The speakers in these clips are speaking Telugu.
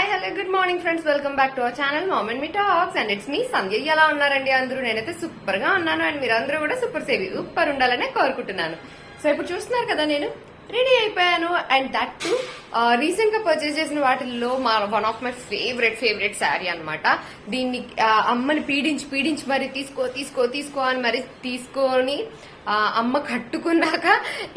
Hello good morning friends welcome back to our channel moment me talks and it's me Sandhya ఎలా ఉన్నారండి అందరూ? నేనైతే సూపర్గా ఉన్నాను. అండ్ మీరు అందరూ కూడా సూపర్ సేవి సూపర్ ఉండాలనే కోరుకుంటున్నాను. సో ఇప్పుడు చూస్తున్నారు కదా నేను? రెడీ అయిపోయాను. అండ్ దట్ టు రీసెంట్గా పర్చేస్ చేసిన వాటిల్లో మా one of my favourite favourite sari అనమాట దీన్ని అమ్మని పీడించి పీడించి మరి తీసుకో తీసుకో తీసుకో అని మరి తీసుకొని అమ్మ కట్టుకున్నాక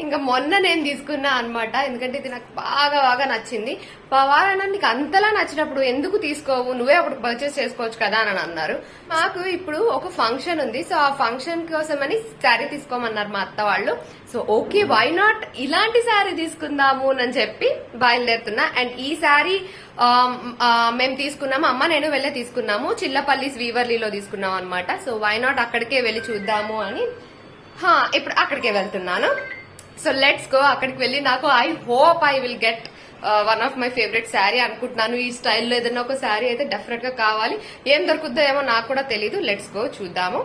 ఇంకా మొన్న నేను తీసుకున్నా అనమాట ఎందుకంటే ఇది నాకు బాగా బాగా నచ్చింది. పవారన్న నీకు అంతలా నచ్చినప్పుడు ఎందుకు తీసుకోవు? నువ్వే అప్పుడు పర్చేస్ చేసుకోవచ్చు కదా అని అన్నారు. మాకు ఇప్పుడు ఒక ఫంక్షన్ ఉంది. సో ఆ ఫంక్షన్ కోసమని శారీ తీసుకోమన్నారు మా అత్త వాళ్ళు. సో ఓకే వై నాట్ ఇలాంటి శారీ తీసుకుందాము అని చెప్పి బయలుదేరుతున్నా. అండ్ ఈ శారీ మేము తీసుకున్నాము. అమ్మ నేను వెళ్ళే తీసుకున్నాము. చిల్లపల్లి వీవర్లీలో తీసుకున్నాం అనమాట సో వై నాట్ అక్కడికే వెళ్ళి చూద్దాము అని ఇప్పుడు అక్కడికే వెళ్తున్నాను. సో లెట్స్ గో అక్కడికి వెళ్ళి నాకు I hope I will get one of my favourite sari అనుకుంటున్నాను. ఈ స్టైల్లో ఏదైనా ఒక శారీ అయితే డెఫినెట్గా కావాలి. ఏం దొరుకుద్దో ఏమో నాకు కూడా తెలియదు లెట్స్ గో చూద్దాము.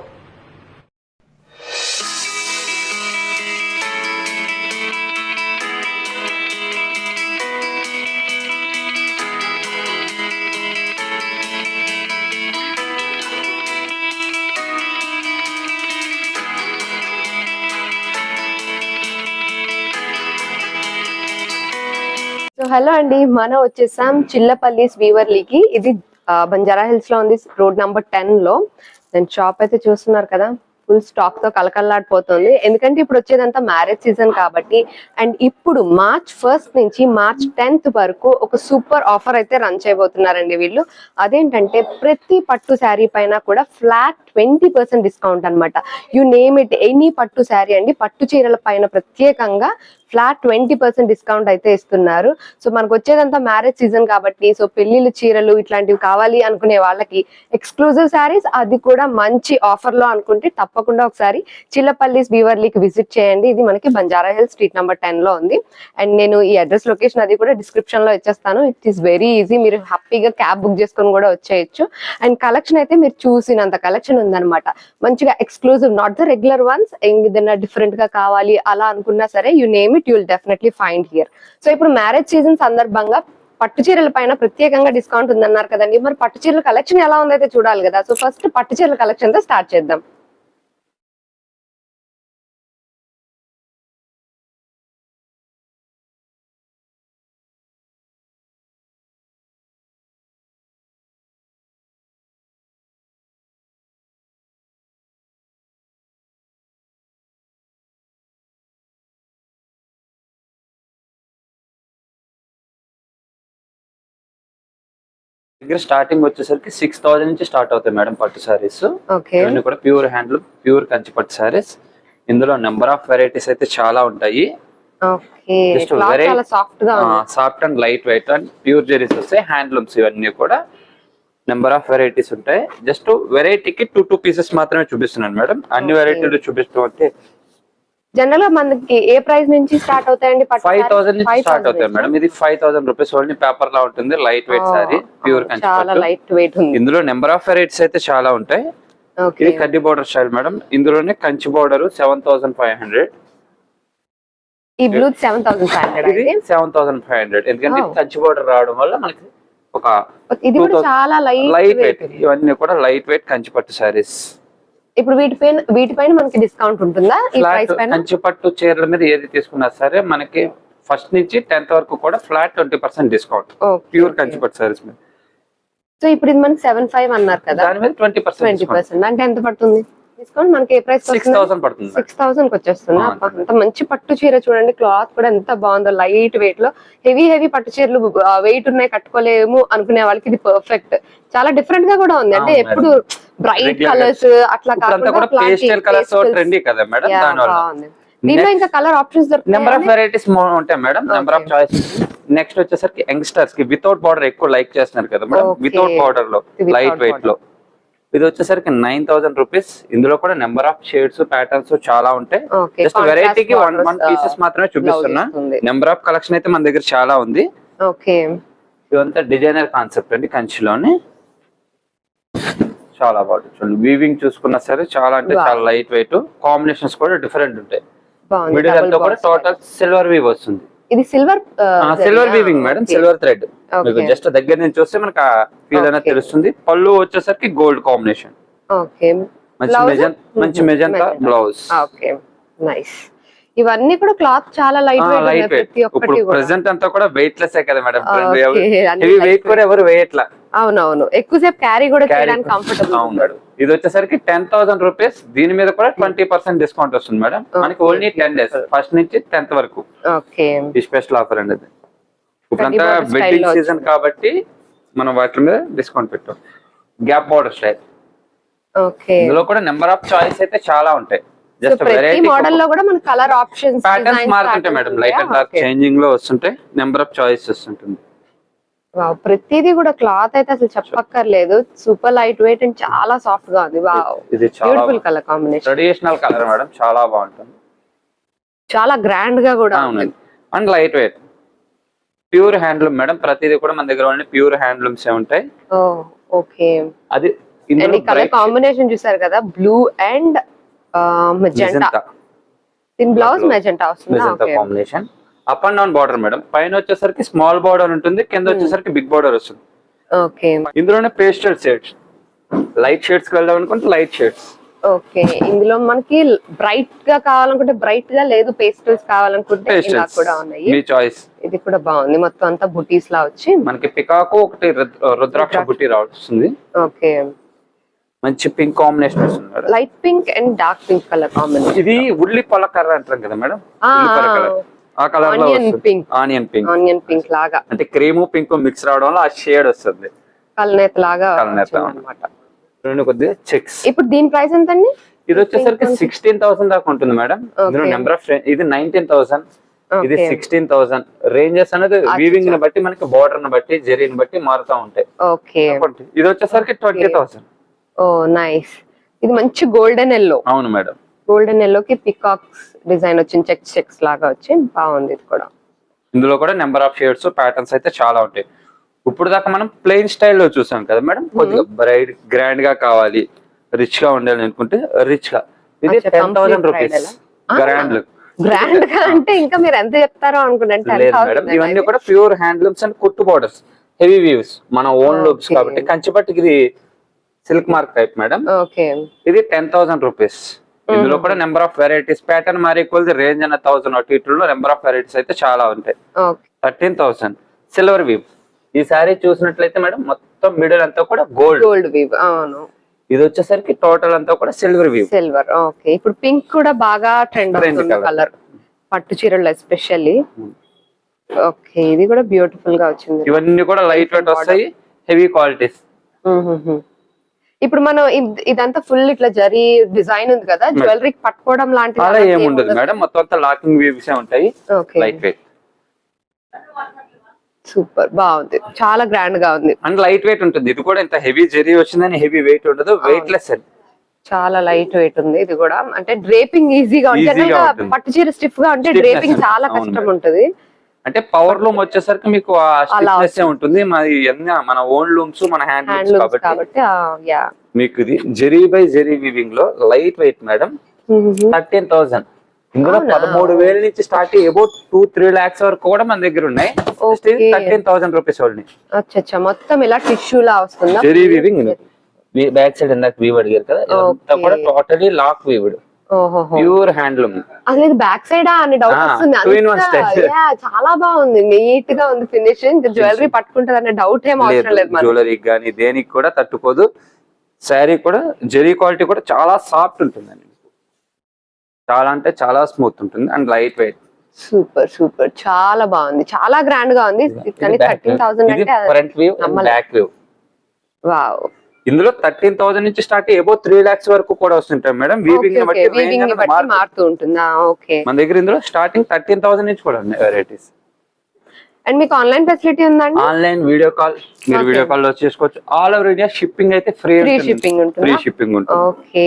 హలో అండి మనం వచ్చేసాం చిల్లపల్లి స్వీవర్లీకి. ఇది బంజారా హిల్స్లో ఉంది రోడ్ నంబర్ టెన్లో. నేను షాప్ అయితే చూస్తున్నారు కదా ఫుల్ స్టాక్తో కలకల్లాడిపోతుంది ఎందుకంటే ఇప్పుడు వచ్చేదంతా మ్యారేజ్ సీజన్ కాబట్టి అండ్ ఇప్పుడు మార్చ్ ఫస్ట్ నుంచి మార్చ్ టెన్త్ వరకు ఒక సూపర్ ఆఫర్ అయితే రన్ చేయబోతున్నారండి వీళ్ళు. అదేంటంటే ప్రతి పట్టు శారీ పైన కూడా ఫ్లాట్ ట్వంటీ పర్సెంట్ డిస్కౌంట్ అనమాట you name it any pattu sari అండి పట్టు చీరల పైన ప్రత్యేకంగా ఫ్లాట్ ట్వంటీ పర్సెంట్ డిస్కౌంట్ అయితే ఇస్తున్నారు. సో మనకు వచ్చేదంతా మ్యారేజ్ సీజన్ కాబట్టి సో పెళ్ళిళ్ళు చీరలు ఇట్లాంటివి కావాలి అనుకునే వాళ్ళకి ఎక్స్క్లూజివ్ శారీస్ అది కూడా మంచి ఆఫర్లో అనుకుంటే తప్పకుండా ఒకసారి చిల్లపల్లి బీవర్లీకి విజిట్ చేయండి. ఇది మనకి బంజారా హిల్ స్ట్రీట్ నెంబర్ టెన్లో ఉంది. అండ్ నేను ఈ అడ్రస్ లొకేషన్ అది కూడా డిస్క్రిప్షన్లో ఇచ్చేస్తాను. ఇట్ ఈస్ వెరీ ఈజీ మీరు హ్యాపీగా క్యాబ్ బుక్ చేసుకొని కూడా వచ్చేయచ్చు. అండ్ కలెక్షన్ అయితే మీరు చూసినంత కలెక్షన్ ఉందన్నమాట. మంచిగా exclusive not the regular ones ఏదైనా డిఫరెంట్గా కావాలి అలా అనుకున్నా సరే you name it you'll definitely find here so ఇప్పుడు మ్యారేజ్ సీజన్ సందర్భంగా పట్టు చీరల పైన ప్రత్యేకంగా డిస్కౌంట్ ఉందన్నారు కదండి. మరి పట్టు చీరల కలెక్షన్ ఎలా ఉందైతే చూడాలి కదా. సో ఫస్ట్ పట్టు చీరల కలెక్షన్తో స్టార్ట్ చేద్దాం. దగ్గర స్టార్టింగ్ వచ్చేసరికి సిక్స్ థౌసండ్ నుంచి స్టార్ట్ అవుతాయి మేడం పట్టు సారీస్ ఇవన్నీ కూడా ప్యూర్ హ్యాండ్లూమ్ ప్యూర్ కంచి పట్టు సారీస్ ఇందులో నెంబర్ ఆఫ్ వెరైటీస్ అయితే చాలా ఉంటాయి. Soft and light weight and pure zaris వస్తాయి. హ్యాండ్లూమ్స్ ఇవన్నీ కూడా నెంబర్ ఆఫ్ వెరైటీస్ ఉంటాయి. జస్ట్ వెరైటీకి టూ టూ పీసెస్ మాత్రమే చూపిస్తున్నాను మేడం. అన్ని. వెరైటీలు చూపిస్తూ అంటే జనరల్గా మనకి ఏ ప్రైస్ నుంచి స్టార్ట్ అవుతాయండి ఫైవ్? థౌసండ్ నుంచి 5,000 స్టార్ట్ అవుతాయి మేడం. ఇది five thousand rupees only paper లా ఉంటుంది. లైట్ వెయిట్ సారీ ప్యూర్ చాలా లైట్ వెయిట్ ఉంది. ఇందులో నెంబర్ ఆఫ్ వెరైటీస్ అయితే చాలా ఉంటాయి. ఇది కడ్డీ బోర్డర్ స్టైల్ మేడం. ఇందులోనే Kanchi border seven thousand five hundred ఈ blue seven thousand five hundred seven thousand five hundred ఎందుకంటే. కంచి బోర్డర్ రావడం వల్ల మనకి ఒక ఇది కూడా 2000 చాలా లైట్ వెయిట్ ఇవన్నీ కూడా లైట్ వెయిట్ కంచి పట్టు సారీస్ ఇప్పుడు వీటిపైన వీటిపైన మనకి డిస్కౌంట్ ఉంటుందా? ఈ ప్రైస్ పైన? కంచి పట్టు చీరల మీద ఏది తీసుకున్నా సరే మనకి ఫస్ట్ నుంచి టెన్త్ వరకు కూడా flat twenty percent discount pure Kanchi పట్టు సారీస్ మీద. సో ఇప్పుడు ఇది మనకి సెవెన్ ఫైవ్ అన్నారు కదా? దాని మీద ట్వంటీ ట్వంటీ పర్సెంట్ పర్సెంట్ అంటే ఎంత పడుతుంది? డిస్కౌంట్ మనకి ఏ ప్రైస్ సిక్స్ థౌసండ్ పడుతుంది. సిక్స్ థౌసండ్ వచ్చేస్తుంది. అంత మంచి పట్టు చీర చూడండి. క్లాత్ కూడా ఎంత బాగుందో లైట్ వెయిట్లో. హెవీ హెవీ పట్టు చీరలు వెయిట్ ఉన్నాయి కట్టుకోలేము అనుకునే వాళ్ళకి ఇది పర్ఫెక్ట్ చాలా డిఫరెంట్గా కూడా ఉంది. అంటే ఎప్పుడు బ్రైట్ కలర్స్ అట్లా కాకుండా పేస్టల్ కలర్స్ ట్రెండీ కదా మేడం Yeah, దాని వల్ల బాగుంది. దీంట్లో ఇంకా colour options number of varieties ఉంటాయి madam number of choice next వచ్చేసరికి యంగ్స్టర్స్కి వితౌట్ బార్డర్ ఎక్కువ లైక్ చేస్తున్నారు కదా మేడం. వితౌట్ బార్డర్లో లైట్ వెయిట్. లో. ఇది వచ్చేసరికి నైన్ థౌసండ్ రూపీస్ ఇందులో కూడా నెంబర్ ఆఫ్ షేడ్స్ ప్యాటర్న్స్ చాలా ఉంటాయి. జస్ట్ వెరైటీకి వన్ వన్ పీసెస్ uh, మాత్రమే చూపిస్తున్నా. blouse ఇస్తుంది. నెంబర్ ఆఫ్ కలెక్షన్ అయితే మన దగ్గర చాలా ఉంది. ఇదంతా డిజైనర్ కాన్సెప్ట్ అండి కంచిలోని. చాలా బాగుంటుంది. చూడండి వీవింగ్ చూసుకున్నా సరే చాలా అంటే. చాలా లైట్ వెయిట్ కాంబినేషన్స్ కూడా డిఫరెంట్ ఉంటాయి. మిడిల్ అంతా కూడా టోటల్ సిల్వర్ వీవ్ వస్తుంది. ఇది silver silver weaving madam silver thread మీకు. జస్ట్ దగ్గర నుంచి చూస్తే మనకు ఆ ఫీల్ అనేది. తెలుస్తుంది. పళ్ళు వచ్చేసరికి గోల్డ్ కాంబినేషన్ ఓకే మంచి మెజన్ మంచి మెజంతా బ్లౌజ్ ఓకే నైస్ ఇవన్నీ కూడా క్లాత్ చాలా లైట్ వెయిట్ ప్రతి ఒక్కటి కూడా. ప్రెసెంట్ అంతా కూడా వెయిట్ లెస్ కదా మేడం హెవీ వెయిట్. కూడా ఎవరు వేయట్లా అవునవును. ఎక్కువసేపు క్యారీ కూడా చేయడానికి కంఫర్టబుల్ అవును మేడం ఇది వచ్చేసరికి టెన్ థౌసండ్ రూపీస్ దీని మీద కూడా ట్వంటీ పర్సెంట్ డిస్కౌంట్ వస్తుంది మేడం. మనకి. ఓన్లీ టెన్ డేస్ ఫస్ట్ నుంచి టెన్త్ వరకు. ఓకే ఈ స్పెషల్ ఆఫర్ అండి ఇప్పుడంతా వెడ్డింగ్ సీజన్ కాబట్టి మనం వాటి మీద డిస్కౌంట్ పెట్టాం. గ్యాప్ బార్డర్ స్టైల్ ఓకే ఇందులో కూడా నెంబర్ ఆఫ్ చాయిస్ అయితే చాలా ఉంటాయి. జస్ట్ వెరైటీ మోడల్లో కూడా మన కలర్ ఆప్షన్స్ ప్యాటర్న్స్ మారుతుంటాయి మేడం. లైట్ అండ్ డార్క్ చేంజింగ్లో వస్తుంటాయి. నెంబర్ ఆఫ్ చాయిస్ వస్తుంటుంది ప్రతిదీ కూడా క్లాత్ అయితే అసలు చెప్పక్కర్లేదు. సూపర్ లైట్ వెయిట్ అండ్ చాలా సాఫ్ట్గా ఉంది. ఇది beautiful colour combination traditional colour madam చాలా బాగుంటుంది. చాలా గ్రాండ్గా కూడా ఉంది. And light weight pure handloom madam ప్రతిదీ కూడా మన దగ్గర ఓన్లీ ప్యూర్ హ్యాండ్లూమ్స్ ఏ ఉంటాయి. ఓకే. అది కలర్ కాంబినేషన్ చూసారు కదా? బ్లూ అండ్ మెజెంటా దీని బ్లౌజ్ మెజెంటా వస్తుందా? Okay combination up and down border madam. పైన వచ్చేసరికి స్మాల్ బార్డర్ ఉంటుంది కింద Hmm. వచ్చేసరికి బిగ్ బార్డర్ వస్తుంది. ఓకే. ఇందులోనే పేస్టల్ షేడ్స్. లైట్ షేడ్స్ వెళ్దాం అనుకుంటే లైట్ షేడ్స్. ఓకే. ఇందులో మనకి బ్రైట్గా కావాలనుకుంటే బ్రైట్గా లేదు పేస్టల్స్ కావాలనుకుంటే ఇలా పేస్టల్స్. కూడా ఉన్నాయి. మీ చాయిస్. ఇది కూడా బాగుంది. మొత్తం అంతా బుటీస్ లా వచ్చి. మనకి పికాకు ఒకటి రుద్- రుద్రాక్ష బుట్టి రావస్తుంది ఓకే. మంచి పింక్ కాంబినేషన్ వస్తుంది light pink and dark pink colour combination. ఇది ఉల్లి పొల కర్ర అంటాం కదా మేడం. ఆ. కలర్లో pink. Onion pink onion pink లాగా. అంటే క్రీము పింక్ మిక్స్ రావడం వల్ల ఆ షేడ్ వస్తుంది. కల్నేత లాగా కల్నేత. అనమాట రెండు కొద్దిగా చెక్స్ ఇప్పుడు దీని ప్రైస్ ఎంత అండి ఇది వచ్చేసరికి సిక్స్టీన్ థౌసండ్ దాకా ఉంటుంది మేడం. ఇందులో. నెంబర్ ఆఫ్ ఇది నైన్టీన్ థౌసండ్ ఇది. సిక్స్టీన్ థౌసండ్ రేంజెస్ అనేది వీవింగ్ని బట్టి మనకి బార్డర్ని బట్టి జరీని బట్టి మారుతా ఉంటాయి. ఓకే ఇది వచ్చేసరికి ట్వంటీ థౌసండ్ ఓ నైస్ ఇది మంచి గోల్డెన్ ఎల్లో అవును మేడం. గోల్డెన్ ఎల్లో కి పికాక్స్ డిజైన్ వచ్చింది చెక్స్ చెక్స్ లాగా వచ్చి బాగుంది ఇది కూడా. ఇందులో కూడా నెంబర్ ఆఫ్ షేడ్స్ ప్యాటర్న్స్ అయితే చాలా ఉంటాయి. ఇప్పుడు దాకా మనం ప్లెయిన్ స్టైల్లో చూసాం కదా మేడం కొద్దిగా బ్రైడ్ గ్రాండ్గా కావాలి రిచ్గా ఉండాలి అనుకుంటే రిచ్గా. ఇది ten thousand rupees? Grand look గ్రాండ్గా అంటే ఇంకా మీరు ఎంత చెప్తారో అనుకుంటే ఇవన్నీ కూడా ప్యూర్ హ్యాండ్లూమ్స్ అండ్ కుట్టు బోర్డర్స్ హెవీ వ్యూస్ మన ఓన్ లూప్స్. కాబట్టి. కంచిపట్టుకి ఇది silk mark type madam okay. ఇది టెన్ థౌసండ్ రూపీస్ ఇందులో కూడా నెంబర్ ఆఫ్ వెరైటీస్ ప్యాటర్న్ మారి కొద్ది రేంజ్ అన్న థౌసండ్ అటు ఇటులో నెంబర్ ఆఫ్ వెరైటీస్ అయితే చాలా ఉంటాయి. థర్టీన్ థౌసండ్ సిల్వర్ వీవ్ ఈ సారీ చూసినట్లయితే మేడం మొత్తం మిడిల్ అంతా కూడా గోల్డ్ గోల్డ్ వీవ్ అవును. ఇది వచ్చేసరికి టోటల్ అంతా కూడా సిల్వర్ వీవ్ సిల్వర్ ఓకే. ఇప్పుడు పింక్ కూడా బాగా ట్రెండ్ అవుతుంది. కలర్ పట్టు చీరలు ఎస్పెషల్లీ Hmm. ఓకే ఇది కూడా బ్యూటిఫుల్గా వచ్చింది. ఇవన్నీ కూడా లైట్ వెయిట్ వస్తాయి హెవీ క్వాలిటీస్. ఇప్పుడు మనం ఇద్- ఇదంతా ఫుల్ ఇట్లా జరీ డిజైన్ ఉంది కదా జ్యువెలరీ పట్టుకోవడం అలా ఏముండదు మేడం. మొత్తం అంతా లాకింగ్ వీవ్స్ ఉంటాయి. లైట్ వెయిట్ సూపర్ బాగుంది. చాలా గ్రాండ్గా ఉంది. అండ్ లైట్ వెయిట్ ఉంటుంది. ఇది కూడా ఇంత హెవీ జెరీ వచ్చిందని హెవీ వెయిట్ ఉండదు. వెయిట్ లెస్ చాలా లైట్ వెయిట్ ఉంది. ఇది కూడా. అంటే డ్రేపింగ్ ఈజీగా ఉంటుంది. పట్టు చీర స్టిఫ్గా ఉంటే డ్రేపింగ్. చాలా కష్టం. ఉంటుంది. అంటే పవర్ లూమ్ వచ్చేసరికి మీకు ఉంటుంది. మరి మన ఓన్ లూమ్స్ మన హ్యాండ్ లూమ్స్ కాబట్టి మీకు ఇది zari by zari వీవింగ్లో light weight madam thirteen thousand ఇందులో? పదమూడు వేల నుంచి start about two three lakhs వరకు కూడా మన దగ్గర ఉన్నాయి. థర్టీన్ థౌసండ్ రూపీస్ ఓన్లీ అచ్చా మొత్తం ఇలా టిష్యూ లా వస్తుందా? జెరీ వీవింగ్ బ్యాక్ సైడ్ ఇందాక వీవ్ అడిగారు కదా. కూడా totally lock weaved pure handloom. అసలు బ్యాక్ సైడ్ అని డౌట్ వస్తుంది. చాలా బాగుంది. నీట్గా ఉంది ఫినిషింగ్. జ్యువెలరీ పట్టుకుంటది అనే డౌట్ ఏం అవసరం లేదు జ్యువెలరీ కానీ దేనికి కూడా తట్టుకోదు. శారీ కూడా జెరీ క్వాలిటీ కూడా చాలా సాఫ్ట్ ఉంటుందండి. చాలా అంటే చాలా స్మూత్ ఉంటుంది and light weight. Super super. చాలా బాగుంది. చాలా గ్రాండ్గా ఉంది కానీ థర్టీన్ థౌసండ్ అంటే front view నమ్మలే. Back view wow. ఇందులో థర్టీన్ థౌసండ్ నుంచి స్టార్ట్ అబో త్రీ లాక్స్ వరకు కూడా వస్తుంటాయి మేడం. వీవింగ్ మారుతుంది. మారుతూ ఉంటుందా. మన దగ్గర ఇందులో స్టార్టింగ్ థర్టీన్ థౌసండ్ నుంచి కూడా ఉన్నాయి వెరైటీస్ అండ్ మీకు ఆన్లైన్ ఫెసిలిటీ ఉందండి ఆన్లైన్ వీడియో కాల్ మీరు. వీడియో కాల్లో చేసుకోవచ్చు. ఆల్ ఓవర్ ఇండియా షిప్పింగ్ అయితే ఫ్రీ షిప్పింగ్ ఫ్రీ షిప్పింగ్ ఉంటుంది? ఓకే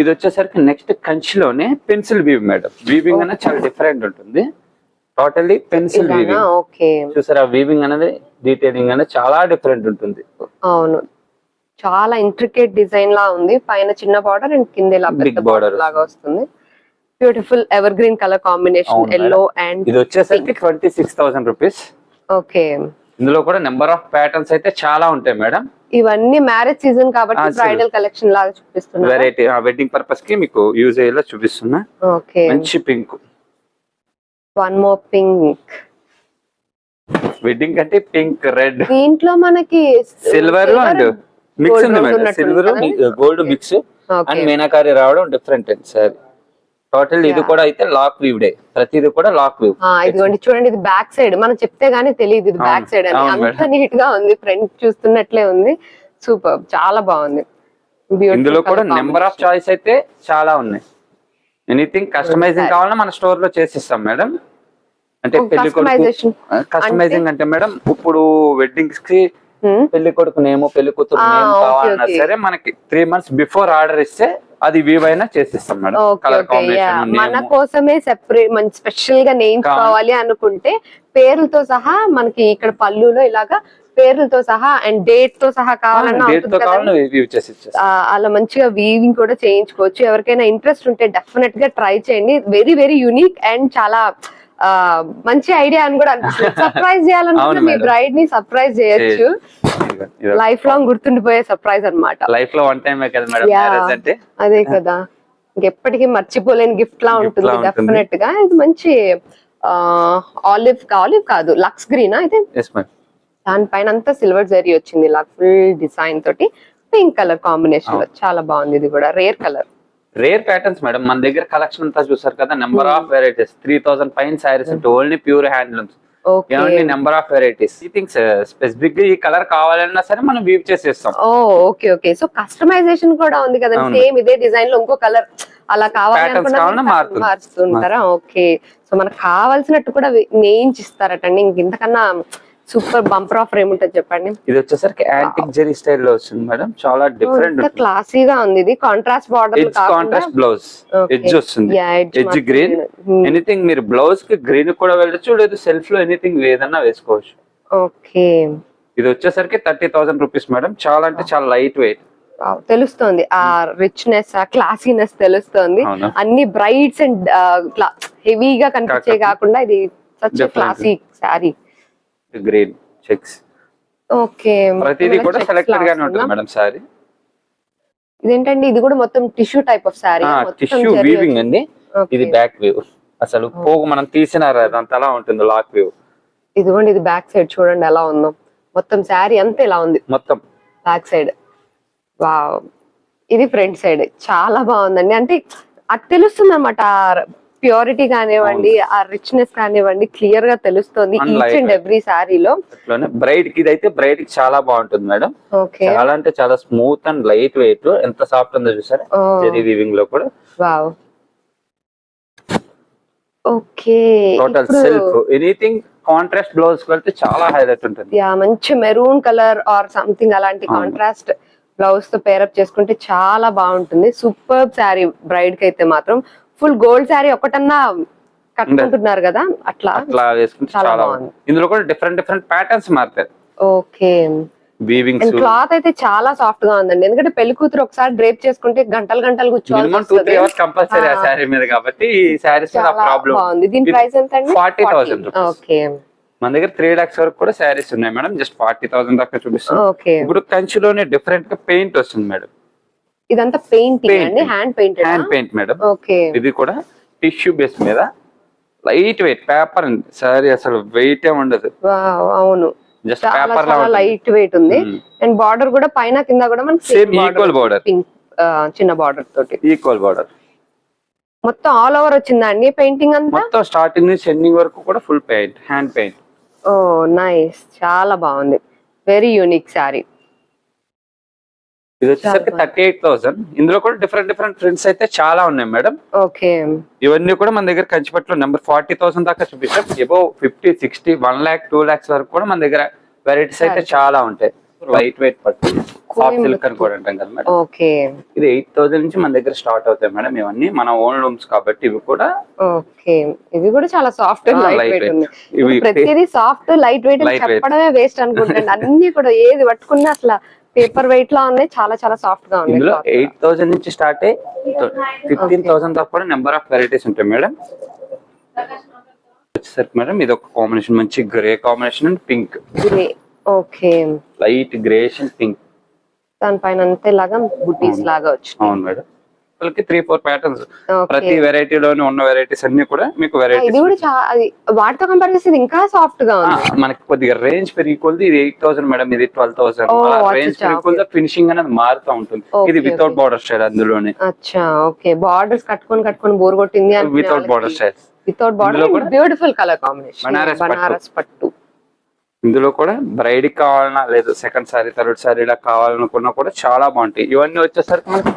ఇది వచ్చేసరికి నెక్స్ట్ కంచిలోనే పెన్సిల్ వీవ్ మేడం వీవింగ్ అనేది చాలా డిఫరెంట్ ఉంటుంది. టోటల్లీ పెన్సిల్ వీవింగ్ ఓకే చూసారా? వీవింగ్ అనేది డీటెయిలింగ్ అనేది చాలా డిఫరెంట్ ఉంటుంది. అవును. చాలా ఇంట్రికేట్ డిజైన్ లా ఉంది. పైన చిన్న బార్డర్ అండ్ కింద ఇలా పెద్ద బార్డర్ లాగా వస్తుంది. Beautiful evergreen colour combination yellow and ఇది వచ్చేసరికి twenty six thousand rupees okay ఇందులో కూడా నెంబర్ ఆఫ్ ప్యాటర్న్స్ అయితే చాలా ఉంటాయి మేడం. ఇవన్నీ మ్యారేజ్ సీజన్ కాబట్టి ఆ. బ్రైడల్ కలెక్షన్ లాగా చూపిస్తున్నారు వెరైటీ వెడ్డింగ్ పర్పస్కి మీకు యూజ్ అయ్యేలా చూపిస్తున్నా. ఓకే మంచి pink one more pink wedding అంటే పింక్ రెడ్ దీంట్లో మనకి సిల్వర్ అండ్ మిక్స్ ఉంది madam. Silver? Gold mix. And meenakari రావడం డిఫరెంట్ అండి సార్ టోటల్ ఇది. కూడా అయితే లాక్ వీవ్ డే ప్రతిది కూడా లాక్ వీవ్ ఆ, ఇదిగోండి చూడండి ఇది బ్యాక్ సైడ్ మనం చెప్తే గానీ తెలియదు ఇది బ్యాక్ సైడ్ అని. అంత నీట్గా ఉంది ఫ్రంట్ చూస్తున్నట్లే ఉంది. సూపర్ చాలా బాగుంది. ఇందులో కూడా నెంబర్ ఆఫ్ చాయిస్ అయితే చాలా ఉన్నాయి. ఎనీథింగ్ కస్టమైజింగ్ కావాలన్నా మన స్టోర్లో చేసిస్తాం మేడం. అంటే Oh, పెళ్ళి. కస్టమైజింగ్ అంటే మేడం ఇప్పుడు వెడ్డింగ్స్కి? పెళ్ళి కొడుకు నేమో పెళ్ళి కూతురు Ah, నేమో కావాలన్నా. సరే మనకి త్రీ మంత్స్ బిఫోర్ ఆర్డర్ ఇస్తే అది వీవ్ అయినా చేసిస్తాం మేడం. కలర్ యా మన కాంబినేషన్ కోసమే సెపరేట్ మంచి స్పెషల్గా నేయించుకోవాలి అనుకుంటే పేర్లతో సహా మనకి ఇక్కడ పళ్ళులో ఇలాగా పేర్లతో సహా అండ్ డేట్తో సహా కావాలన్నా ఆ, అలా మంచిగా వీవింగ్ కూడా చేయించుకోవచ్చు. ఎవరికైనా ఇంట్రెస్ట్ ఉంటే డెఫినెట్గా ట్రై చేయండి. వెరీ వెరీ యూనిక్ అండ్ చాలా మంచి ఐడియా అని కూడా అనిపిస్తుంది. సర్ప్రైజ్ చేయాలనుకుంటే మీ. బ్రైడ్ని సర్ప్రైజ్ చేయొచ్చు. లైఫ్ లాంగ్ గుర్తుండిపోయే సర్ప్రైజ్ అన్నమాట. లైఫ్లో వన్ అంటే? అదే కదా. ఇంకెప్పటికీ మర్చిపోలేని గిఫ్ట్ లా ఉంటుంది. డెఫినెట్గా. ఇది మంచి ఆలివ్ ఆలివ్ కాదు లక్స్ గ్రీన్ అయితే దానిపైన అంతా సిల్వర్ జరీ వచ్చింది. ఇలా ఫుల్ డిజైన్ తోటి పింక్ కలర్ కాంబినేషన్లో. చాలా బాగుంది ఇది కూడా. Rare colour rare patterns madam. మన దగ్గర కలెక్షన్ అంతా చూసారు కదా? Number. Of varieties three thousand పైన సారీస్ అంటే ఓన్లీ ప్యూర్ హ్యాండ్లూమ్స్ ఏమండి నెంబర్ ఆఫ్ వెరైటీస్ ఈ థింగ్స్ స్పెసిఫిక్గా ఈ కలర్ కావాలన్నా సరే మనం వీవ్ చేసేస్తాం. ఓకే ఓకే సో కస్టమైజేషన్ కూడా ఉంది కదా. సేమ్ ఇదే డిజైన్లో ఇంకో కలర్ అలా కావాలి Patterns అనుకున్నా కావాలన్నా మీరు మారుతుంది. మారుస్తుంటారా? ఓకే సో మనకు కావాల్సినట్టు కూడా ఇంక ఇంతకన్నా సూపర్ బంపర్ ఆఫర్ ఏముంటది చెప్పండి? ఇది వచ్చేసరికి యాంటిక్ జెరీ స్టైల్లో వస్తుంది మేడం. చాలా డిఫరెంట్ క్లాసీగా ఉంది. ఇది contrast border edge contrast blouse. Edge వస్తుంది. Edge green Hmm. ఎనీథింగ్ మీరు బ్లౌజ్కి గ్రీన్ కూడా వెళ్ళొచ్చు లేదు సెల్ఫ్లో ఎనీథింగ్ ఏదన్నా వేసుకోవచ్చు. ఓకే ఇది వచ్చేసరికి థర్టీ థౌసండ్ రూపీస్ మేడం. చాలా అంటే చాలా లైట్ వెయిట్ తెలుస్తోంది. ఆ రిచ్నెస్ ఆ క్లాసీనెస్ తెలుస్తోంది? అన్ని బ్రైట్స్ అండ్ హెవీగా కనిపించే కాకుండా ఇది such Different. Classy sari green checks okay. ప్రతిదీ కూడా సెలెక్టెడ్ గానే ఉంటుంది మేడం సారీ ఇదేంటండి? ఇది కూడా మొత్తం tissue type of sari tissue weaving అండి. ఇది బ్యాక్ వ్యూ అసలు పోగు మనం తీసిన అదంతా అలా ఉంటుంది? లాక్ వ్యూ ఇదిగోండి ఇది బ్యాక్ సైడ్ చూడండి ఎలా ఉందో. మొత్తం శారీ అంతా ఇలా ఉంది. మొత్తం. బ్యాక్ సైడ్ వావ్ ఇది ఫ్రంట్ సైడ్ చాలా బాగుందండి. అంటే అది తెలుస్తుంది అనమాట ప్యూరిటీ కానివ్వండి ఆ రిచ్నెస్ కానివ్వండి క్లియర్గా తెలుస్తుంది ఈచ్ అండ్. ఎవ్రీ అట్లనే బ్రైడ్కి అయితే బ్రైడ్కి చాలా బాగుంటుంది మేడం. ఓకే. చాలా అంటే చాలా స్మూత్ అండ్ లైట్ వెయిట్ ఎంత సాఫ్ట్ ఉందో చూసారా? జెరీ వీవింగ్లో కూడా. Wow okay. Total anything contrast blouse వెళ్తే చాలా హైలైట్ ఉంటుంది. యా మంచి మెరూన్ కలర్ ఆర్ సంథింగ్ అలాంటి. కాంట్రాస్ట్ బ్లౌజ్తో పేరప్ చేసుకుంటే చాలా బాగుంటుంది. సూపర్ శారీ బ్రైడ్కి అయితే మాత్రం. ఫుల్ గోల్డ్ శారీ ఒకటన్నా కట్టుకుంటున్నారు కదా? అట్లా అట్లా వేసుకుంటే చాలా బాగుంది. ఇందులో కూడా డిఫరెంట్ డిఫరెంట్ ప్యాటర్న్స్ మారుతాయి. ఓకే. వీవింగ్స్ అండ్ క్లాత్ అయితే చాలా సాఫ్ట్గా ఉందండి. ఎందుకంటే పెళ్ళి కూతురు ఒకసారి డ్రేప్ చేసుకుంటే గంటలు గంటలు మీద కాబట్టి బాగుంది. దీని ప్రైస్ ఎంత అండి ఫార్టీ థౌసండ్ ఓకే. మన దగ్గర త్రీ లాక్స్ వరకు కూడా శారీస్ ఉన్నాయి మేడం. జస్ట్ ఫార్టీ థౌసండ్ దాకా చూపిస్తాం. ఓకే. ఇప్పుడు కంచిలోనే డిఫరెంట్గా పెయింట్ వస్తుంది మేడం. ఇదంతా పెయింటింగ్. అండి? Hand painted hand paint madam okay ఇది కూడా టిష్యూ బేస్ మీద లైట్ వెయిట్ పేపర్ సారీ అసలు వెయిట్ ఏ ఉండదు. అవును. జస్ట్ పేపర్ లైట్ వెయిట్ ఉంది. అండ్ బార్డర్ కూడా పైన కింద కూడా మనకి equal border. పింక్ చిన్న బార్డర్ తోటి. ఈక్వల్ బార్డర్ మొత్తం ఆల్ ఓవర్ వచ్చిందా అండి పెయింటింగ్ అంతా? మొత్తం స్టార్టింగ్ నుంచి ఎండింగ్ వరకు కూడా full paint hand paint oh nice చాలా బాగుంది. వెరీ యూనిక్ శారీ ఇది వచ్చేసరికి థర్టీ ఎయిట్ థౌసండ్ ఇందులో కూడా డిఫరెంట్ డిఫరెంట్ ప్రింట్స్ అయితే చాలా ఉన్నాయి మేడం ఓకే. ఇవన్నీ కూడా మన దగ్గర కంచిపట్లో నెంబర్ ఫార్టీ థౌసండ్ దాకా చూపించాం above fifty sixty one lakh two lakhs వరకు కూడా మన దగ్గర వెరైటీస్ అయితే చాలా ఉంటాయి. లైట్ వెయిట్ పట్టు సాఫ్ట్ సిల్క్ అని కూడా అంటాం కదా మేడం ఓకే. ఇది ఎయిట్ థౌసండ్ నుంచి మన దగ్గర స్టార్ట్ అవుతాయి మేడం ఇవన్నీ మన ఓన్ రూమ్స్ కాబట్టి ఇవి కూడా ఓకే. ఇది కూడా చాలా సాఫ్ట్ లైట్ వెయిట్. ఉంది ఇవి ప్రతిదీ సాఫ్ట్ లైట్ వెయిట్. చెప్పడమే వేస్ట్ అనుకుంటాను. అన్ని కూడా ఏది పట్టుకున్నా అసలు పేపర్ వెయిట్ లా ఉన్నాయి. చాలా చాలా సాఫ్ట్గా ఉన్నాయి ఇందులో. ఎయిట్ థౌసండ్ నుంచి స్టార్ట్ అయ్యి ఫిఫ్టీన్ థౌసండ్ దాకా కూడా నెంబర్ ఆఫ్ వెరైటీస్ ఉంటాయి మేడం. వచ్చేసరికి మేడం ఇది ఒక కాంబినేషన్ మంచి grey combination and pink. Grey okay. Light greyish and pink. దానిపైన అంతే లాగా బుటీస్ లాగా వచ్చినాయి. అవును మేడం. వాళ్ళకి త్రీ ఫోర్ ప్యాటర్న్స్. ప్రతి వెరైటీలోనే ఉన్న వెరైటీస్ అన్ని కూడా మీకు ఇది కూడా అది వాటితో కంపేర్ చేస్తే ఇది ఇంకా సాఫ్ట్గా ఉంది. మనకి కొద్దిగా రేంజ్ పెరిగి కొద్ది ఇది ఎయిట్ థౌసండ్ మేడం ఇది ట్వెల్వ్ థౌసండ్ రేంజ్ అచ్చచ్చా, పెరిగి కొద్ది ఫినిషింగ్ అనేది మారుతూ ఉంటుంది. ఇది వితౌట్. బార్డర్ స్టైల్ అందులోనే. అచ్చా ఓకే. బార్డర్స్ కట్టుకొని కట్టుకొని బోర్ కొట్టింది without border style without border beautiful colour combination. Banaras పట్టు. ఇందులో కూడా బ్రైడ్ కావాలన్నా లేదు సెకండ్ సారీ థర్డ్ సారీ ఇలా కావాలనుకున్నా కూడా చాలా బాగుంటాయి. ఇవన్నీ వచ్చేసరికి మనకి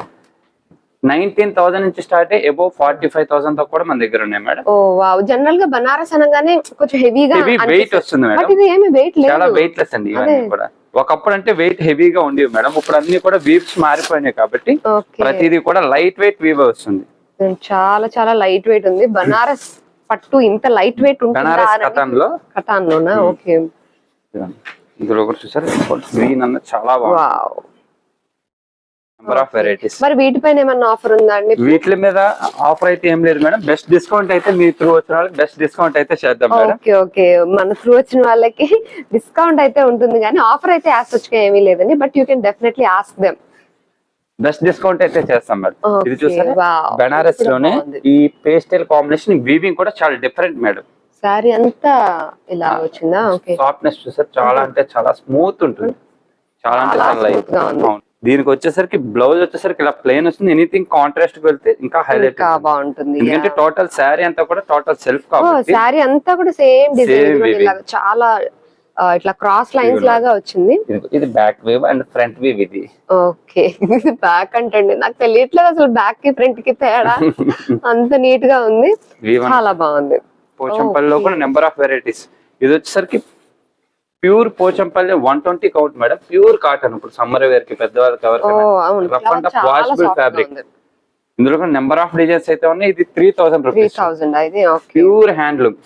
నైన్టీన్ థౌసండ్ నుంచి స్టార్ట్ అయ్యి అబౌవ్ ఫార్టీ ఫైవ్ థౌసండ్తో కూడా మన దగ్గర ఉన్నాయి మేడం. ఓ వావ్. జనరల్గా బనారస్ అనగానే కొంచెం హెవీగా హెవీ వెయిట్ వస్తుంది మేడం. ఇది ఏమి వెయిట్ చాలా వెయిట్ లెస్ అండి ఇవన్నీ కూడా. ఒకప్పుడు అంటే వెయిట్ హెవీగా ఉండేవి మేడం. ఇప్పుడు అన్ని కూడా వీవ్స్ మారిపోయినాయి కాబట్టి ప్రతిదీ కూడా లైట్ వెయిట్ వీవ్ వస్తుంది. చాలా చాలా లైట్ వెయిట్ ఉంది. బనారస్ పట్టు ఇంత లైట్ వెయిట్ కథన్లో కటాన్ లోనా ఓకే. ఇందులో కూడా చూసారు? గ్రీన్ అన్నది చాలా బాగుంది. నెంబర్ ఆఫ్ వెరైటీస్ మరి వీటిపైన ఏమన్నా ఆఫర్ ఉందా అండి? వీటి మీద ఆఫర్ అయితే ఏం లేదు మేడం. బెస్ట్ డిస్కౌంట్ అయితే మీ త్రూ వచ్చిన వాళ్ళకి బెస్ట్ డిస్కౌంట్ అయితే చేద్దాం మేడం. ఓకే ఓకే మన త్రూ వచ్చిన వాళ్ళకి డిస్కౌంట్ అయితే ఉంటుంది కానీ ఆఫర్ అయితే యాస్ వచ్చగా ఏమీ లేదండి but you can definitely ask them best discount అయితే చేస్తాం మేడం. ఇది చూసారా. బెనారస్లోనే. ఈ పేస్టల్ కాంబినేషన్ వీవింగ్ కూడా చాలా డిఫరెంట్ మేడం. సారీ అంతా ఇలా వచ్చిందా? ఓకే సాఫ్ట్నెస్ చూసారు? చాలా అంటే చాలా స్మూత్ ఉంటుంది. చాలా అంటే చాలా చాలా దీనికి వచ్చేసరికి బ్లౌజ్ వచ్చేసరికి ఇలా ప్లెయిన్ వస్తుంది. ఎనీథింగ్ కాంట్రాస్ట్ వెళ్తే ఇంకా హైలైట్ బాగుంటుంది. ఎందుకంటే టోటల్ శారీ అంతా కూడా టోటల్ సెల్ఫ్ కాబట్టి సారీ అంతా కూడా సేమ్ డిజైన్. చాలా ఇట్లా క్రాస్ లైన్స్. లాగా వచ్చింది. ఇది- back wave and front wave ఇది. ఓకే బ్యాక్ అంటండి. నాకు తెలియట్లేదు అసలు బ్యాక్కి ఫ్రంట్కి తేడా. అంత నీట్గా ఉంది. చాలా బాగుంది. పోచంపల్లిలో కూడా నెంబర్ ఆఫ్ వెరైటీస్ ఇది వచ్చేసరికి pure Pochampally one twenty count madam. Pure cotton ఇప్పుడు సమ్మర్ వేర్కి పెద్దవాళ్ళకి rough and tough washable fabric ఇందులో నెంబర్ ఆఫ్ డిజైన్స్ అయితే ఉన్నాయి. ఇది three thousand rupees pure handloom.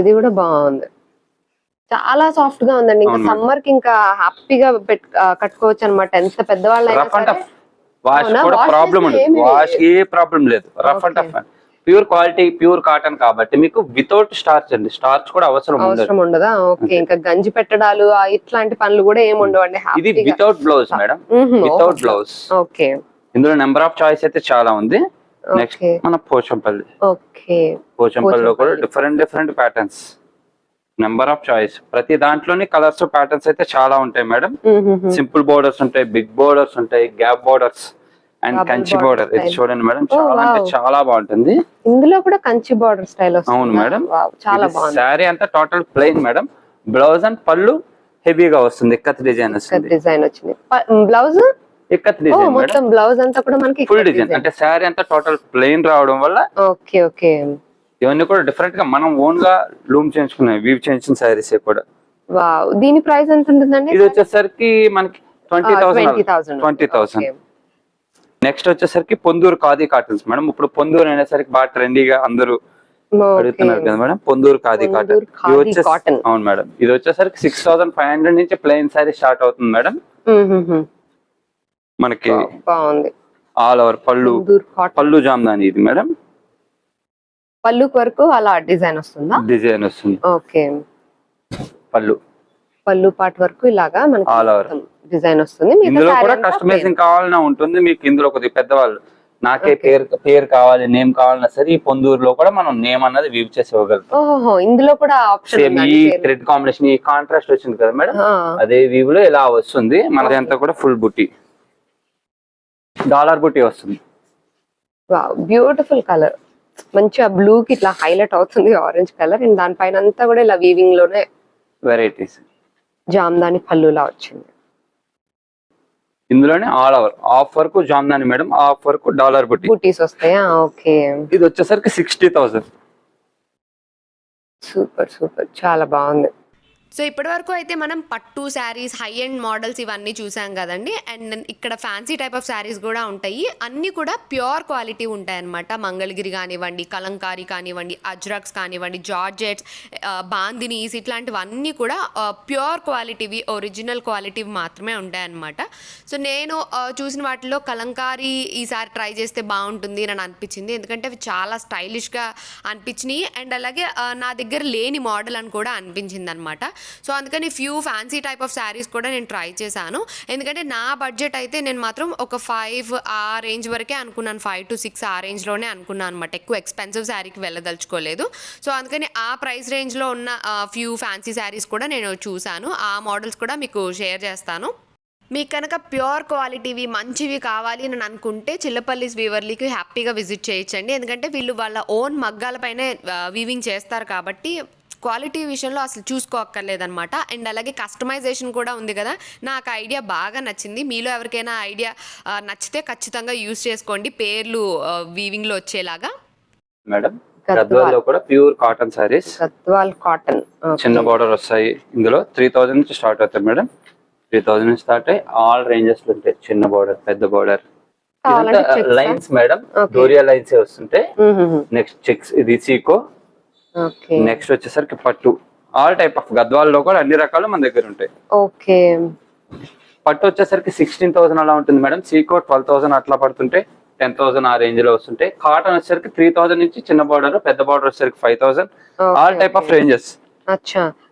ఇది కూడా బాగుంది. చాలా సాఫ్ట్గా ఉందండి. ఇంకా. సమ్మర్కి ఇంకా హ్యాపీగా కట్టుకోవచ్చు అనమాట ఎంత పెద్దవాళ్ళు అయినా రఫ్ అండ్ సరే. టఫ్. వాష్? కూడా ప్రాబ్లం ఉండదు. వాష్ ఏ ప్రాబ్లం లేదు. Rough and. Tough. Pure quality pure cotton కాబట్టి మీకు వితౌట్ స్టార్చ్ అండి. స్టార్చ్ కూడా అవసరం ఉండదు. అవసరం ఉండదా? ఓకే ఇంకా గంజి పెట్టడాలు ఇట్లాంటి పనులు కూడా ఏమి ఉండవండి ఇది without blouse madam. Without blouse. Okay. ఇందులో నెంబర్ ఆఫ్ చాయిస్ అయితే చాలా ఉంది. నెక్స్ట్. మన పోచంపల్లి. ఓకే. పోచంపల్లిలో కూడా. Different different patterns. Number of choice. ప్రతి దాంట్లోని కలర్స్ ప్యాటర్న్స్ అయితే చాలా ఉంటాయి మేడం. సింపుల్ బోర్డర్స్ ఉంటాయి బిగ్ బోర్డర్స్ ఉంటాయి gap borders. And Kanchi border ఇది. చూడండి మేడం Oh, చాలా అంటే. చాలా బాగుంటుంది. ఇందులో కూడా కంచి బార్డర్ స్టైల్ అవును మేడం. చాలా బాగుంది. శారీ అంతా total plain madam. Blouse and పళ్ళు హెవీగా వస్తుంది ఇక్కత్ డిజైన్ వస్తుంది. డిజైన్ వచ్చింది. బ్లౌజ్ ఇక్కత్ ఓ డిజైన్ మొత్తం బ్లౌజ్ అంతా కూడా మనకి ఫుల్ డిజైన్ అంటే శారీ అంతా టోటల్ ప్లెయిన్ రావడం వల్ల ఓకే ఓకే. ఇవన్నీ కూడా డిఫరెంట్గా మనం ఓన్గా లూమ్ చేయించుకున్నాయి వీవ్ చేయించిన శారీస్ కూడా. వావ్ దీని ప్రైస్ ఎంత ఉంటుందండి? ఇది వచ్చేసరికి మనకి twenty thousand twenty thousand next వచ్చేసరికి పొందూరు ఖాదీ కాటన్స్ మేడం ఇప్పుడు పొందూరు అనేసరికి బాగా ట్రెండీగా అందరూ అడుగుతున్నారు కదా మేడం పొందూరు ఖాదీ కాటన్ ఇది కాటన్. అవును మేడం ఇది వచ్చేసరికి సిక్స్ థౌసండ్ ఫైవ్ హండ్రెడ్ నుంచి ప్లెయిన్ శారీ స్టార్ట్ అవుతుంది మేడం మనకి బాగుంది. ఆల్ ఓవర్ పళ్ళు పళ్ళు జామ్దాని ఇది మేడం పళ్ళుకి వరకు అలా డిజైన్ వస్తుందా? డిజైన్ వస్తుంది. ఓకే. పళ్ళు. పళ్ళు పార్ట్ వరకు ఇలాగా మనకి All over. డిజైన్ వస్తుంది. ఇందులో కూడా కస్టమైజింగ్ కావాలన్నా ఉంటుంది. మీకు ఇందులో కొద్దిగా పెద్దవాళ్ళు నాకే పేరు పేరు కావాలి నేమ్ కావాలన్నా సరే ఈ పొందూరులో కూడా మనం నేమ్ అన్నది వీవ్ చేసి ఇవ్వగలుగుతాం. ఓహో ఇందులో కూడా ఆప్షన్ ఈ థ్రెడ్ కాంబినేషన్ ఈ కాంట్రాస్ట్ వచ్చింది కదా మేడం? అదే వీవ్లో ఇలా వస్తుంది. మనది అంతా కూడా ఫుల్ బుట్టి డాలర్ బుట్టి వస్తుంది. బ్యూటిఫుల్ కలర్ మంచిగా బ్లూ కి ఇట్లా హైలైట్ అవుతుంది ఆరెంజ్ కలర్ అండ్ దానిపైన అంతా కూడా ఇలా వీవింగ్లోనే వెరైటీస్ జామ్దాని పళ్ళులా వచ్చింది. ఇందులోనే ఆల్ ఓవర్. హాఫ్ వరకు జామ్దాని మేడం హాఫ్ వరకు డాలర్ బుట్టి. వస్తాయా? ఓకే. ఇది వచ్చేసరికి సిక్స్టీ థౌసండ్. Super super. చాలా బాగుంది. సో ఇప్పటివరకు అయితే మనం పట్టు శారీస్ హై ఎండ్ మోడల్స్ ఇవన్నీ చూసాం కదండి. అండ్ ఇక్కడ ఫ్యాన్సీ టైప్ ఆఫ్ శారీస్ కూడా ఉంటాయి. అన్నీ కూడా ప్యూర్ క్వాలిటీ ఉంటాయి అన్నమాట మంగళగిరి కానివ్వండి కలంకారీ కానివ్వండి అజ్రక్స్ కానివ్వండి జార్జెట్స్ బాందినీస్ ఇట్లాంటివన్నీ కూడా ప్యూర్ క్వాలిటీవి ఒరిజినల్ క్వాలిటీవి మాత్రమే ఉంటాయన్నమాట. సో నేను చూసిన వాటిలో కలంకారీ ఈసారి ట్రై చేస్తే బాగుంటుంది అని అనిపించింది. ఎందుకంటే అవి చాలా స్టైలిష్గా అనిపించినాయి. అండ్ అలాగే నా దగ్గర లేని మోడల్ అని కూడా అనిపించింది అనమాట సో అందుకని few fancy type of saris కూడా నేను ట్రై చేశాను. ఎందుకంటే నా బడ్జెట్ అయితే నేను మాత్రం ఒక ఫైవ్ ఆ రేంజ్ వరకే అనుకున్నాను. ఫైవ్ టు సిక్స్ ఆ రేంజ్లోనే అనుకున్నాను అనమాట ఎక్కువ ఎక్స్పెన్సివ్ శారీకి వెళ్ళదలుచుకోలేదు. సో అందుకని ఆ ప్రైస్ రేంజ్లో ఉన్న ఫ్యూ ఫ్యాన్సీ శారీస్ కూడా నేను చూశాను. ఆ మోడల్స్ కూడా మీకు షేర్ చేస్తాను. మీకు కనుక ప్యూర్ క్వాలిటీవి మంచివి కావాలి అని అనుకుంటే చిల్లపల్లిస్ వీవర్లీకి హ్యాపీగా విజిట్ చేయొచ్చండి. ఎందుకంటే వీళ్ళు వాళ్ళ ఓన్ మగ్గాలపైనే వీవింగ్ చేస్తారు కాబట్టి క్వాలిటీ విషయంలో అసలు చూసుకోక్కర్లేదన్నమాట. అండ్ అలాగే కస్టమైజేషన్ కూడా ఉంది కదా. నాకు ఐడియా బాగా నచ్చింది. మీలో ఎవరికైనా ఐడియా నచ్చితే ఖచ్చితంగా యూస్ చేసుకోండి. పేర్లు వీవింగ్లో వచ్చేలాగా. మేడం గద్వాల్. గద్వాల్లో కూడా pure cotton saris Gadwal cotton. చిన్న బార్డర్ వస్తాయి. ఇందులో త్రీ థౌజండ్ నుంచి స్టార్ట్ అవుతాయి మేడం. త్రీ థౌజండ్ నుంచి స్టార్ట్ అయ్యి ఆల్ రేంజెస్లో ఉంటాయి. చిన్న బార్డర్ పెద్ద border? Lines madam. Okay. Doria lines వస్తుంటాయి నెక్స్ట్ చెక్స్ ఇది సీకో నెక్స్ట్ వచ్చేసరికి పట్టు. ఆల్ టైప్ ఆఫ్ గద్వాల్లో కూడా అన్ని రకాలు మన దగ్గర ఉంటాయి. ఓకే. పట్టు వచ్చేసరికి సిక్స్టీన్ థౌసండ్ అలా ఉంటుంది మేడం. సీకో ట్వెల్వ్ థౌసండ్ అట్లా పడుతుంటే టెన్ థౌసండ్ ఆ రేంజ్లో వస్తుంటాయి కాటన్ వచ్చేసరికి త్రీ థౌసండ్ నుంచి చిన్న బార్డర్ పెద్ద బార్డర్ వచ్చేసరికి five thousand all type of ranges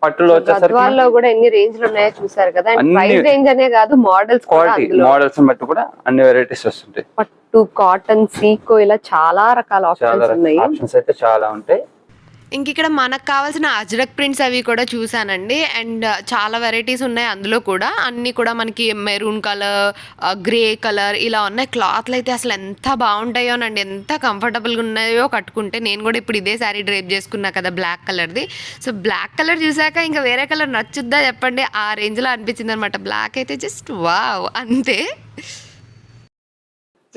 పట్టులో వచ్చేసరికి కూడా ఎన్ని రేంజ్లో ఉన్నాయో చూసారు కదా. ప్రైస్ రేంజ్ అనే కాదు మోడల్స్ క్వాలిటీ మోడల్స్ బట్టి కూడా అన్ని వెరైటీస్ వస్తుంటాయి. పట్టు కాటన్ సీకో ఇలా చాలా రకాల ఆప్షన్స్ ఉన్నాయి. ఆప్షన్స్ అయితే చాలా ఉంటాయి. ఇంక ఇక్కడ మనకు కావాల్సిన అజ్రక్ ప్రింట్స్ అవి కూడా చూసానండి అండ్ uh, చాలా వెరైటీస్ ఉన్నాయి అందులో కూడా. అన్నీ కూడా మనకి మెరూన్ కలర్ గ్రే కలర్ ఇలా ఉన్నాయి. క్లాత్లు అయితే అసలు ఎంత బాగుంటాయోనండి ఎంత కంఫర్టబుల్గా ఉన్నాయో కట్టుకుంటే నేను కూడా ఇప్పుడు ఇదే శారీ డ్రైప్ చేసుకున్నా కదా బ్లాక్ కలర్ది సో బ్లాక్ కలర్ చూసాక ఇంకా వేరే కలర్ నచ్చుద్దా చెప్పండి? ఆ రేంజ్లో అనిపించింది అనమాట బ్లాక్ అయితే జస్ట్ వావ్ అంతే.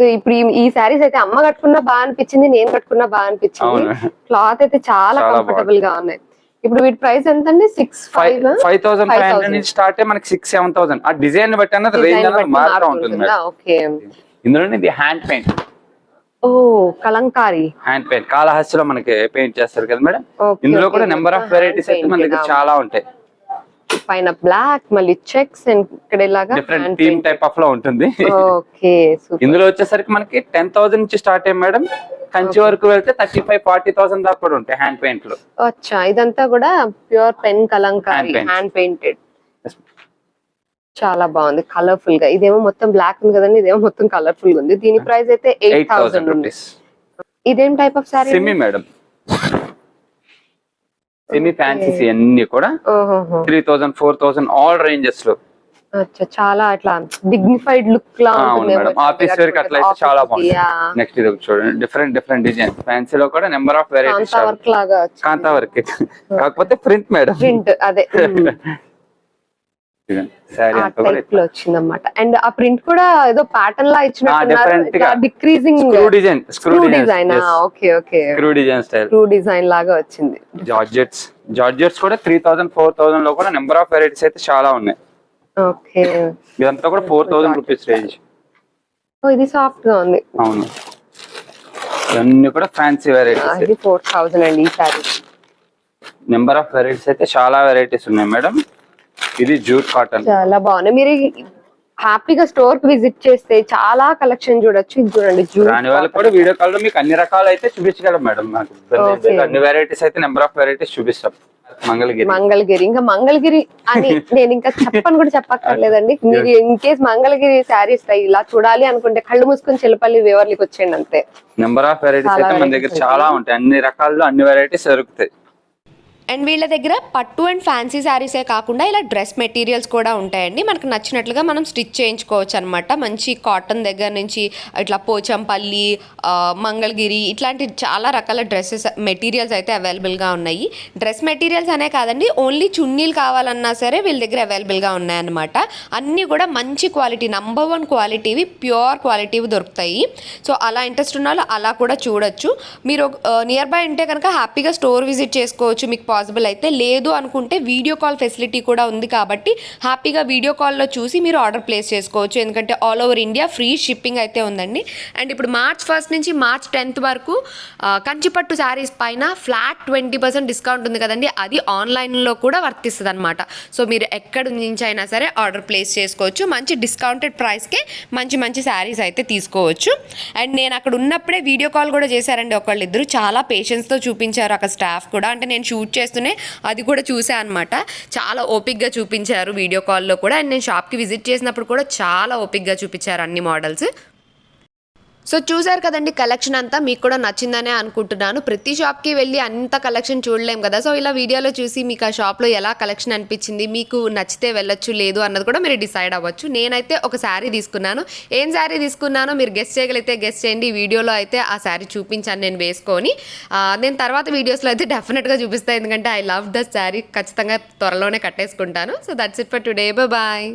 సో ఇప్పుడు ఈ- శారీస్ అయితే అమ్మ కట్టుకున్నా బాగా అనిపించింది నేను కట్టుకున్నా బాగా అనిపించింది. క్లాత్ అయితే చాలా కంఫర్టబుల్గా ఉన్నాయి. ఇప్పుడు వీటి ప్రైస్ ఎంత అండి six five five thousand five hundred నుంచి స్టార్ట్ మనకి సిక్స్ సెవెన్ థౌసండ్ ఆ డిజైన్ బట్టి అన్నది రేంజ్ అనేది మారుతూ ఉంటుంది మేడం. ఓకే ఇందులో ఇది హ్యాండ్ పెయింట్ ఓ కలంకారీ. హ్యాండ్ పెయింట్ కాళహస్తిలో మనకి పెయింట్ చేస్తారు కదా మేడం? ఇందులో. కూడా నెంబర్ ఆఫ్ వెరైటీస్ అయితే మన దగ్గర చాలా ఉంటాయి. పైన బ్లాక్ మళ్ళీ చెక్స్ ఇక్కడ ఇలాగా డిఫరెంట్ థీమ్ టైప్ ఆఫ్లో ఉంటుంది. ఓకే ఇందులో వచ్చేసరికి మనకి టెన్ థౌసండ్ నుంచి స్టార్ట్ అయ్యి మేడం. కంచి వరకు వెళ్తే థర్టీ ఫైవ్ ఫార్టీ థౌసండ్ దాకా కూడా ఉంటాయి హ్యాండ్ పెయింట్లో. అచ్చా ఇదంతా కూడా pure pen Kalamkari. Hand painted చాలా బాగుంది కలర్ఫుల్గా. ఇదేమో మొత్తం బ్లాక్ ఉంది కదండి ఇదేమో మొత్తం కలర్ఫుల్గా ఉంది. దీని ప్రైస్ అయితే ఎయిట్ థౌసండ్ ఇదేం type of semi madam semi fancies అన్ని కూడా? Three thousand four thousand all రేంజెస్లో. చాలా అట్లా డిగ్నిఫైడ్ లుక్ లా మేడం. ఆఫీస్ వేర్ అట్లా అయితే చాలా బాగుంది నెక్స్ట్ ఇది చూడండి. డిఫరెంట్ డిఫరెంట్ డిజైన్ ఫ్యాన్సీ లో కూడా నెంబర్ ఆఫ్ వెరైటీస్ వర్క్ లాగా కాంతా వర్క్ కాకపోతే ప్రింట్ మేడం. ప్రింట్ అదే. టైప్లో వచ్చింది అనమాట అండ్ ఆ ప్రింట్ కూడా ఏదో ప్యాటర్న్ లా decreasing screw design screw okay okay screw design style screw design లాగా వచ్చింది. జార్జెట్స్ జార్జెట్స్ కూడా త్రీ థౌసండ్ ఫోర్ థౌసండ్లో కూడా నెంబర్ ఆఫ్ వెరైటీస్ అయితే చాలా ఉన్నాయి. ఓకే ఇదంతా కూడా four thousand rupees range oh ఇది సాఫ్ట్గా ఉంది. అవును. ఇవన్నీ కూడా ఫ్యాన్సీ వెరైటీస్ ఇది ఫోర్ థౌసండ్ అండి ఈ సారీ నెంబర్ ఆఫ్ వెరైటీస్ అయితే చాలా వెరైటీస్ ఉన్నాయి మేడం ఇది జూట్ కాటన్. చాలా బాగున్నాయి. మీరు హ్యాపీగా స్టోర్కి విజిట్ చేస్తే చాలా కలెక్షన్ చూడొచ్చు. ఇది చూడండి జూట్ రాని వాళ్ళకి కూడా వీడియో కాల్లో మీకు అన్ని రకాలు అయితే చూపించగలం మేడం నాకు. అన్ని వెరైటీస్ అయితే నెంబర్ ఆఫ్ వెరైటీస్ చూపిస్తాం. మంగళగిరి. మంగళగిరి. ఇంకా మంగళగిరి అని నేను ఇంకా చెప్పని కూడా చెప్పక్కర్లేదండి. మీరు ఇన్ కేస్ మంగళగిరి శారీస్ ఇలా చూడాలి అనుకుంటే కళ్ళు మూసుకొని చిల్లపల్లి వివర్లికి వచ్చేయండి అంతే. నెంబర్ ఆఫ్ వెరైటీస్ అయితే మన దగ్గర చాలా ఉంటాయి. అన్ని రకాల్లో అన్ని వెరైటీస్ దొరుకుతాయి. అండ్ వీళ్ళ దగ్గర పట్టు అండ్ ఫ్యాన్సీ శారీసే కాకుండా ఇలా డ్రెస్ మెటీరియల్స్ కూడా ఉంటాయండి. మనకు నచ్చినట్లుగా మనం స్టిచ్ చేయించుకోవచ్చు అనమాట మంచి కాటన్ దగ్గర నుంచి ఇట్లా పోచంపల్లి మంగళగిరి ఇట్లాంటి చాలా రకాల డ్రెస్సెస్ మెటీరియల్స్ అయితే అవైలబుల్గా ఉన్నాయి. డ్రెస్ మెటీరియల్స్ అనే కాదండి ఓన్లీ చున్నీలు కావాలన్నా సరే వీళ్ళ దగ్గర అవైలబుల్గా ఉన్నాయన్నమాట. అన్నీ కూడా మంచి క్వాలిటీ నంబర్ వన్ క్వాలిటీవి ప్యూర్ క్వాలిటీవి దొరుకుతాయి. సో అలా ఇంట్రెస్ట్ ఉన్న వాళ్ళు అలా కూడా చూడొచ్చు. మీరు నియర్ బై ఉంటే కనుక హ్యాపీగా స్టోర్ విజిట్ చేసుకోవచ్చు. మీకు పాసిబుల్ అయితే లేదు అనుకుంటే వీడియో కాల్ ఫెసిలిటీ కూడా ఉంది కాబట్టి హ్యాపీగా వీడియో కాల్లో చూసి మీరు ఆర్డర్ ప్లేస్ చేసుకోవచ్చు. ఎందుకంటే all over India free shipping అయితే ఉందండి. అండ్ ఇప్పుడు మార్చ్ ఫస్ట్ నుంచి మార్చ్ టెన్త్ వరకు కంచిపట్టు శారీస్ పైన ఫ్లాట్ ట్వంటీ పర్సెంట్ డిస్కౌంట్ ఉంది కదండి. అది ఆన్లైన్లో కూడా వర్తిస్తుంది అనమాట సో మీరు ఎక్కడి నుంచి అయినా సరే ఆర్డర్ ప్లేస్ చేసుకోవచ్చు. మంచి డిస్కౌంటెడ్ ప్రైస్కే మంచి మంచి శారీస్ అయితే తీసుకోవచ్చు. అండ్ నేను అక్కడ ఉన్నప్పుడే వీడియో కాల్ కూడా చేశారండి ఒకళ్ళిద్దరు. చాలా పేషెన్స్తో చూపించారు అక్కడ స్టాఫ్ కూడా. అంటే నేను షూట్ చేస్తూనే అది కూడా చూసా అనమాట చాలా ఓపిక్గా చూపించారు వీడియో కాల్లో కూడా. అండ్ నేను షాప్కి విజిట్ చేసినప్పుడు కూడా చాలా ఓపిక్గా చూపించారు అన్ని మోడల్స్. సో చూసారు కదండి కలెక్షన్ అంతా మీకు కూడా నచ్చిందనే అనుకుంటున్నాను. ప్రతి షాప్కి వెళ్ళి అంత కలెక్షన్ చూడలేం కదా. సో ఇలా వీడియోలో చూసి మీకు ఆ షాప్లో ఎలా కలెక్షన్ అనిపించింది మీకు నచ్చితే వెళ్ళొచ్చు లేదు అన్నది కూడా మీరు డిసైడ్ అవ్వచ్చు. నేనైతే ఒక శారీ తీసుకున్నాను. ఏం శారీ తీసుకున్నానో మీరు గెస్ట్ చేయగలిగితే గెస్ట్ చేయండి. వీడియోలో అయితే ఆ శారీ చూపించాను నేను వేసుకొని. నేను తర్వాత వీడియోస్లో అయితే డెఫినెట్గా చూపిస్తాను ఎందుకంటే ఐ లవ్ ద శారీ ఖచ్చితంగా త్వరలోనే కట్టేసుకుంటాను. So that's it for today bye